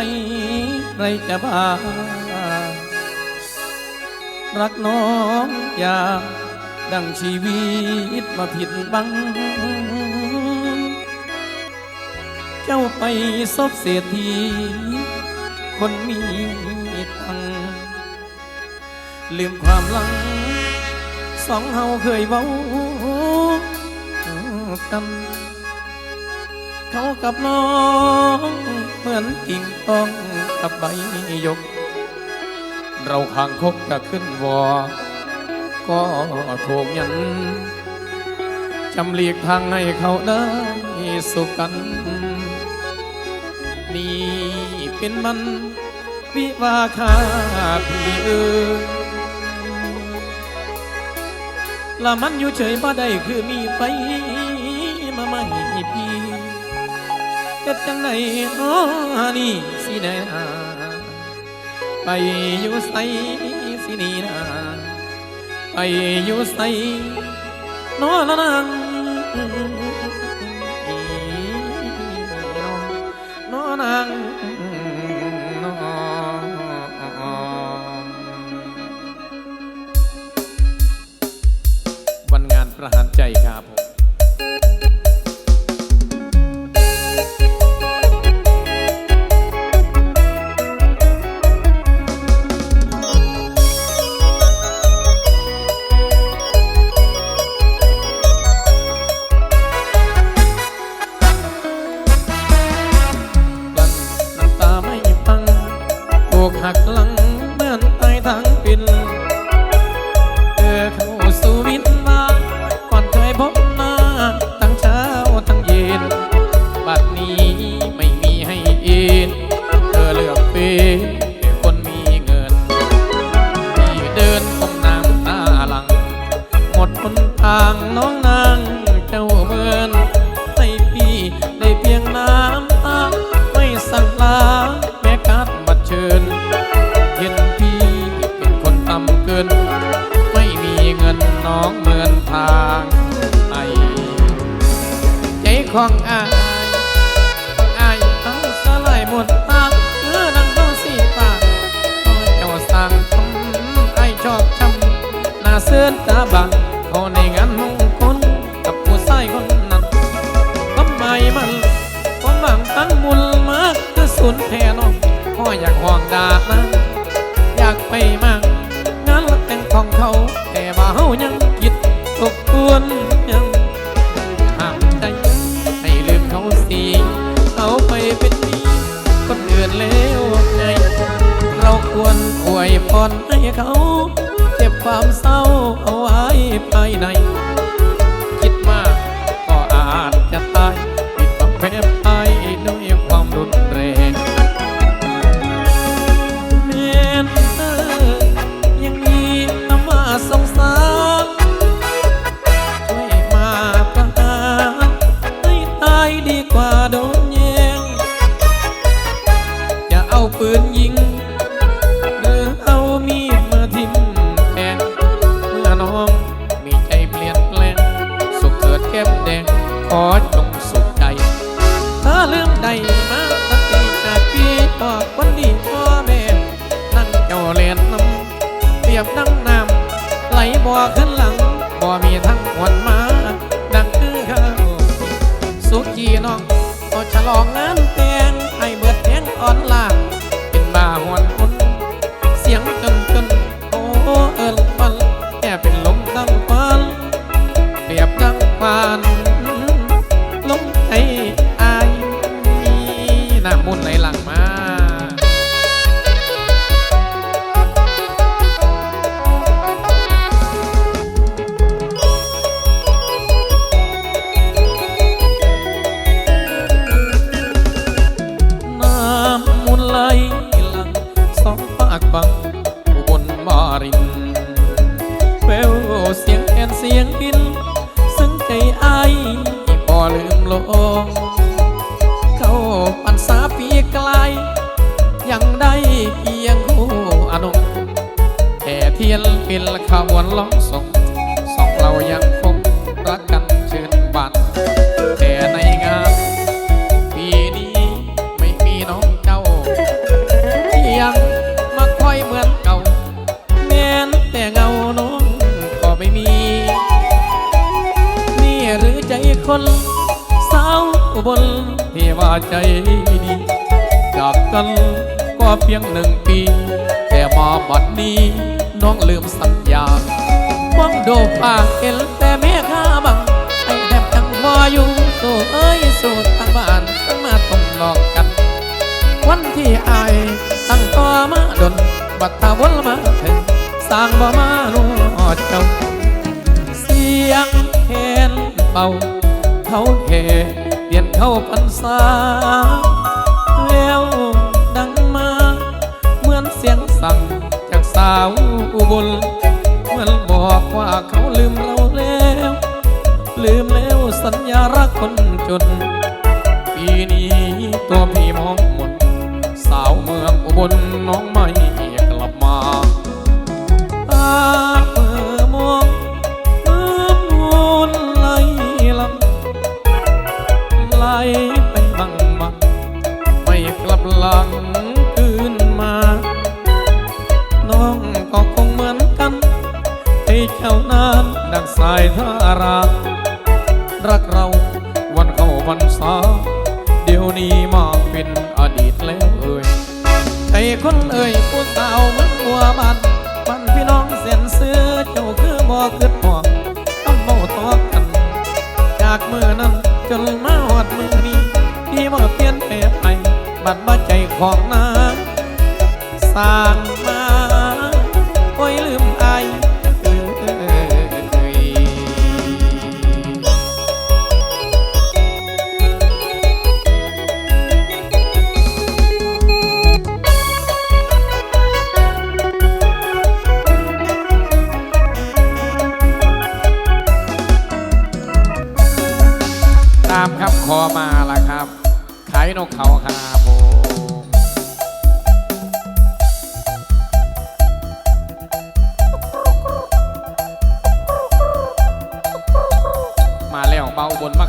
ใครจะบ้า รักน้องอยากดังชีวิตมาผิดบัง เจ้าไปซบเสียที คนมีตัง ลืมความหลัง สองเฮาเคยเว้ากัน เขากับน้อง เหมือนกิ่งต้องกับใบยก เราข้างคบกับขึ้นวอ ก็ถูกยันจำเรียกทางให้เขาได้สุขกัน นี่เป็นมันวิวาคาพี่เอ๋ละมันอยู่เฉยบ่ได้คือมีไป ฮ็ดจังไดอ๋อนี่สิแน่ไปอยู่ไสสินีนาไปอยู่ไสนอละนางนอนังวันงานประหารใจครับ ของอา ไปไหน น้องก็ฉลองนะ ฟินละขบวล้องส่งสองเรายังคงรักกันชื่นบันแต่ในงานปีนี้ไม่มีน้องเจ้ายังมาคอยเหมือนเก่า แม้นแต่เงาน้องก็ไม่มี นี่หรือใจคนสาวอุบนที่ว่าใจดีจากกันก็เพียงหนึ่งปี แต่มาบัดนี้ องลืมสัญญาหวังโดปากเอ็นแต่แม่ข้าบังไอ้แทบจังพออยู่สู้เอ้ยสู้ทางบ้านต้งมาต้องหลอกกัน วันที่อายตั้งต่อมาดนบัดตาวนมาถึงสร้างบ่มาโนอดเจ้าเสียงแคนเบาเขาแห่เปลี่ยนเข้าพรรษาากสาวอุบลมันบอกว่าเขาลืมเราแล้ว ลืมแล้วสัญญารักคนจน ปีนี้ตัวพี่มองหมด สาวเมืองอุบลน้องไม่ายทารารักเราวันเข้าวันสาเดี๋ยวนี้มาเป็นอดีตแล้วเอ่ยไอ้คนเอ่ยผู้สาวมันบัวบัน มันพี่น้องเส้นเสื้อเจ้าคือบ่คืดบ่ต้องเมาต่อกันจากมือนั้นจนมาหอดมือนี้ ที่บ่เปลี่ยนแปลงไปบัดบ่ใจของนางสร้าง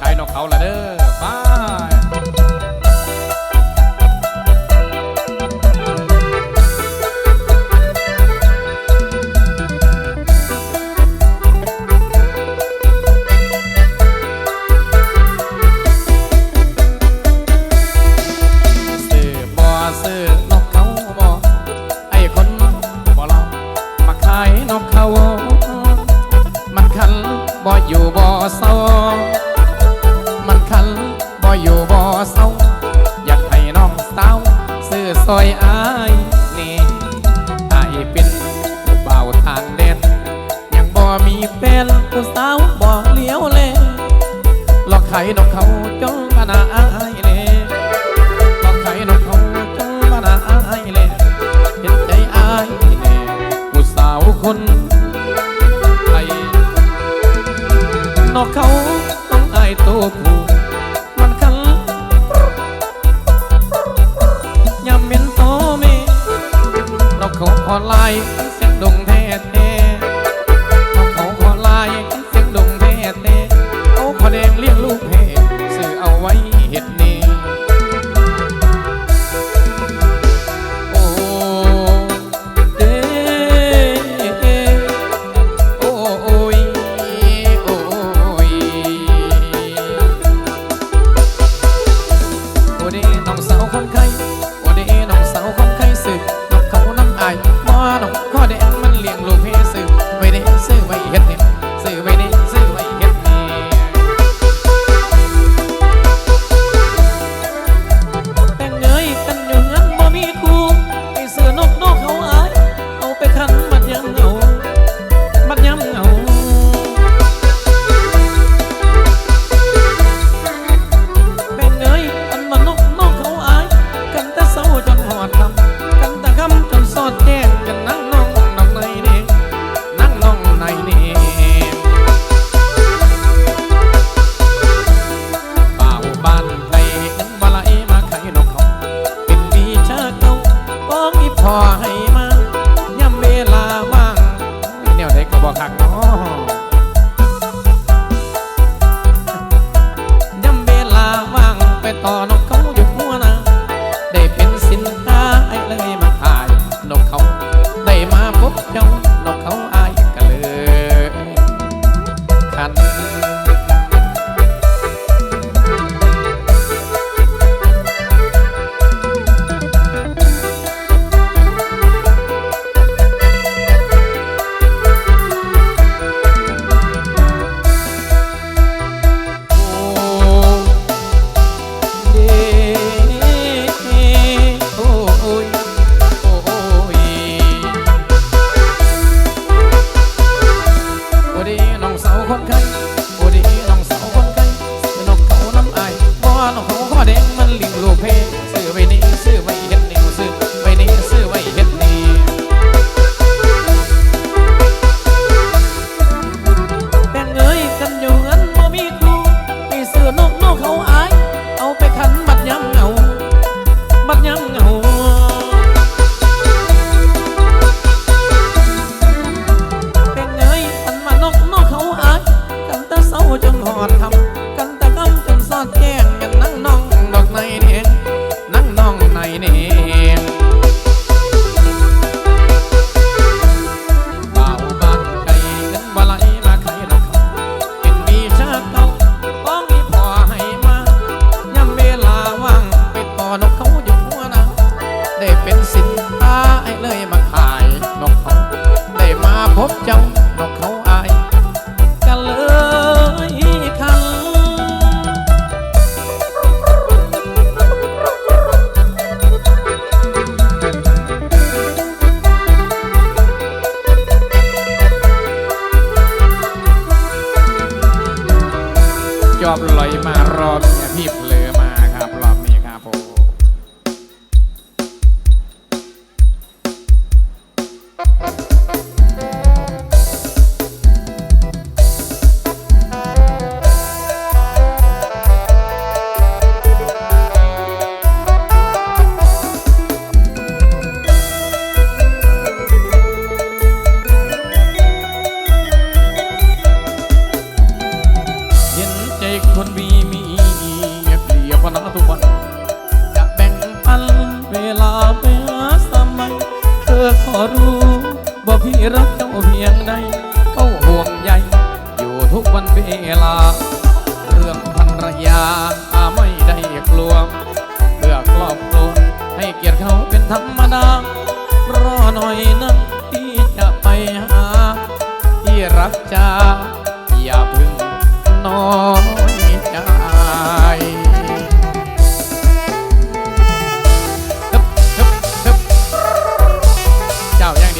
ขายนอกเขาละเด้ หลอกไข่นกเขาจงมา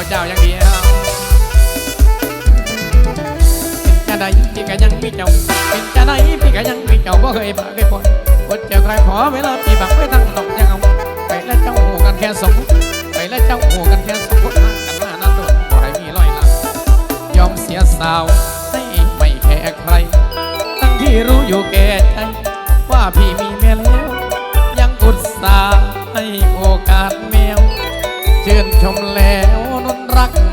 ยวเจ้าอย่างเดียวจะได้พี่ก็ยังมีเจ้าเป็นจะได้พี่ก็ยังมีเจ้าบ่เคยบ่เคยปนอดเจ้าใครขอเวลาพี่บักไม่ทั้งตกยังเอาไปแล้วเจ้าหูกันแค่สองไปแล้วเจ้าหูกันแค่สองคนห่างกันมานั่นโดนบ่ให้มีร้อยละยอมเสียสาวให้ไม่แคร์ใคร ตั้งที่รู้อยู่แก่ใจว่าพี่มีแมีแล้วยังอุตส่าห์ให้โอกาสแมวเชิญชมแล้ว รัก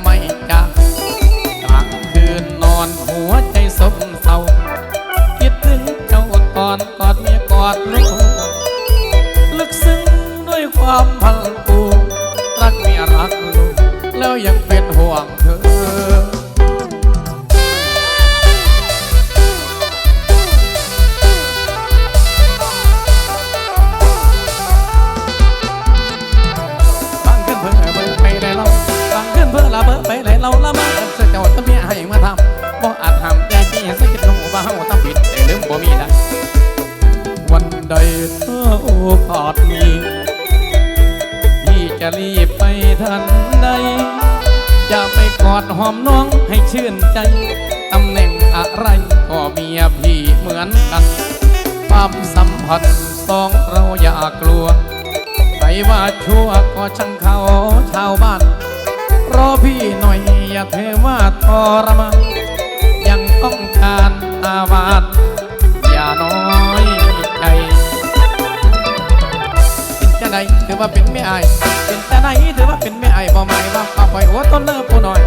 นถือว่าเป็นไม่อาเป็นแต่ไหนถือว่าเป็นไม่อายบ่หม่มาข้าปล่อยหัวต้นเลิกผู้น้อย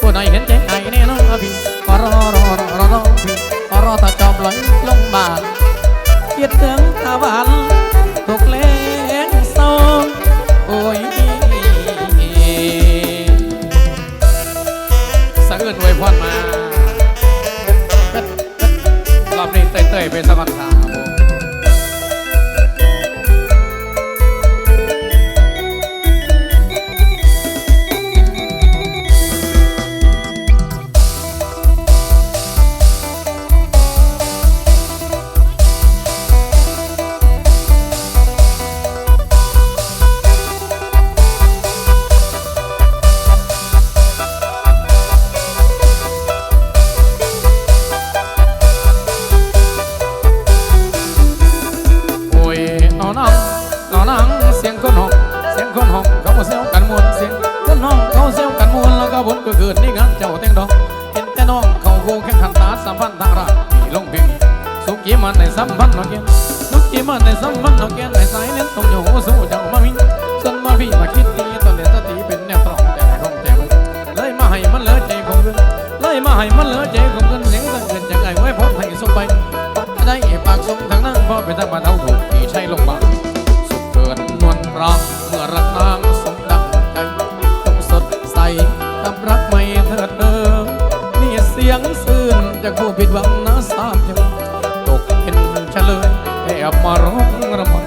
ผู้น้อยเห็นใจไอ้ยแน่นอนพี่อรอรอรอรอพี่อรอตาจอมลอยลงมาเกียดเสียงตาหวาน ถิดเดิมนี่เสียงซื่นจะคู่ผิดหวังนะสามยังตกเห็นเฉลยแอบมาร้องระมัง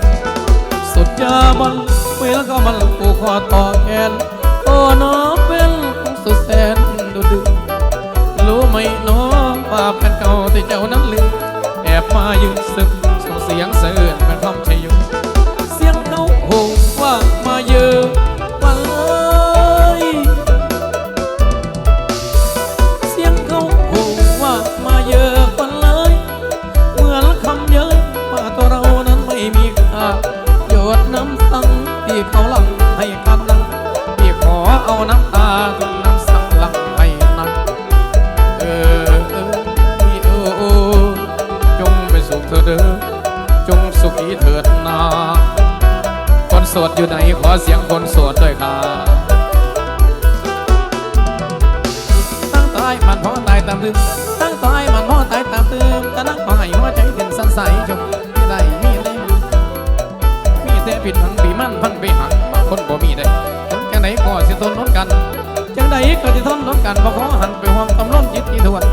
สุดยามันเวลก็มันกูขอต่อแขนก็น้องเป็นสุดแสนดูดึงรู้ไหมน้องว่าแฟนเก่าที่เจ้านั้นลืมแอบมายืนซึมส่งเสียงเสื่อ นี้เถิดนาคนโสดอยู่ไหนขอเสียงคนโสดด้วยค่ะตั้งตายมันพ่อตายตามตืมตั้งตายมันพ่อตายตามตืมตะนักปายหัวใจเป็นสันใสจงไม่ได้มีได้มีแต่ผิดหังปีมันพันปหังมาคนบ่มีได้จังไหนก็สิทนร้อดกันจังไหนก็สิทนร้อดกันบ่ขอหันไปห่วงตำล้นจิตที่ทวน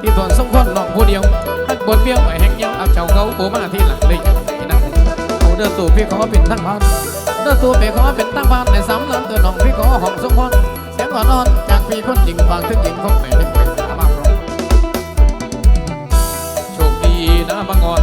ที่ทวนสมคนรนอกผู้เดียวหักบนเบี้ยวแห่งยังอับเจ้าเขาโผมาที่หลังเลย เด้อสู่พี่ขอเป็นทั้งพันเด้อสู่พี่ขอเป็นทั้งพันในสามล้านเตือนน้องพี่ขอหอมสมพรเสียงอ่อนอ่อนจากพี่คนหญิงฟังถึงหญิงของแม่เป็นเป็นอามาพรโชคดีนะบางอ่อน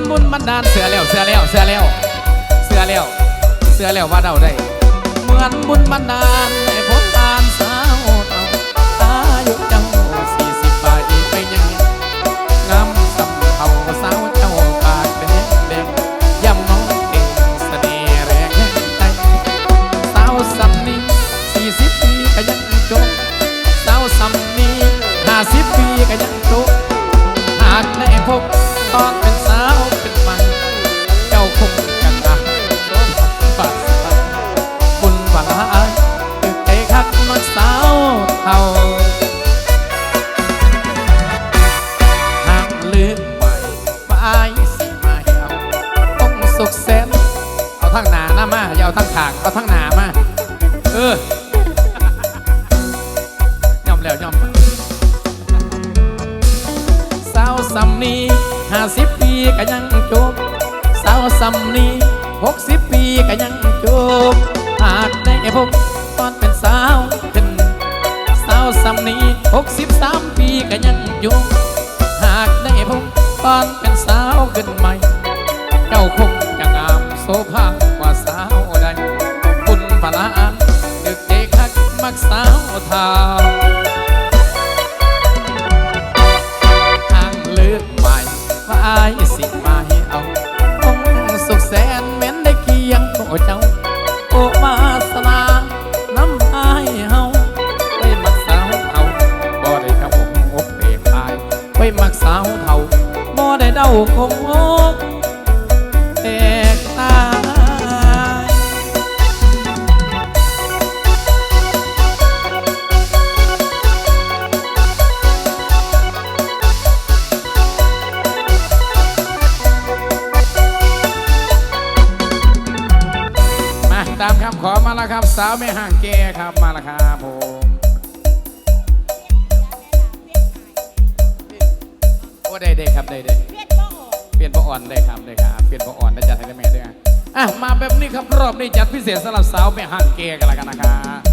นบุญมันดานเสือแล้วเสือแล้วเสือแล้วเสือแล้วเสือแล้วว่าเราได้ เหมือนบุญมันดานให้ผมทาน เอาทั้งหนามา เออย่อมแล้วย่อมสาวสำนีห้าสิบปีก็ยังจบสาวสำนีหกสิบปีก็ยังจบหากได้พบตอนเป็นสาวเป็นสาวสำนีหกสิบสามปีก็ยังอยู่หากได้พบตอนเป็นสาวขึ้นใหม่เจ้าคงาทาวทางเลือกใหม่ว่าอายสิมาให้เอาคงสุขแสนแม้นได้เคียงโอเจ้า โอมาสนาน้ำอายเฮาไปมักสาวเทาบ่ได้เดาอกเด็กอายไปมักสาวเทาบ่ได้เดาคงอก สาวไม่ห่างแกครับมาแล้วครับผมโอ้ได้ได้ครับได้ได้เปลี่ยนประอ่อนได้ครับได้ครับเปลี่ยนประอ่อนได้จัดให้ได้แม่ด้วยอะมาแบบนี้ครับรอบนี้จัดพิเศษสำหรับสาวไม่ห่างเกกันละกันนะครับ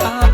ง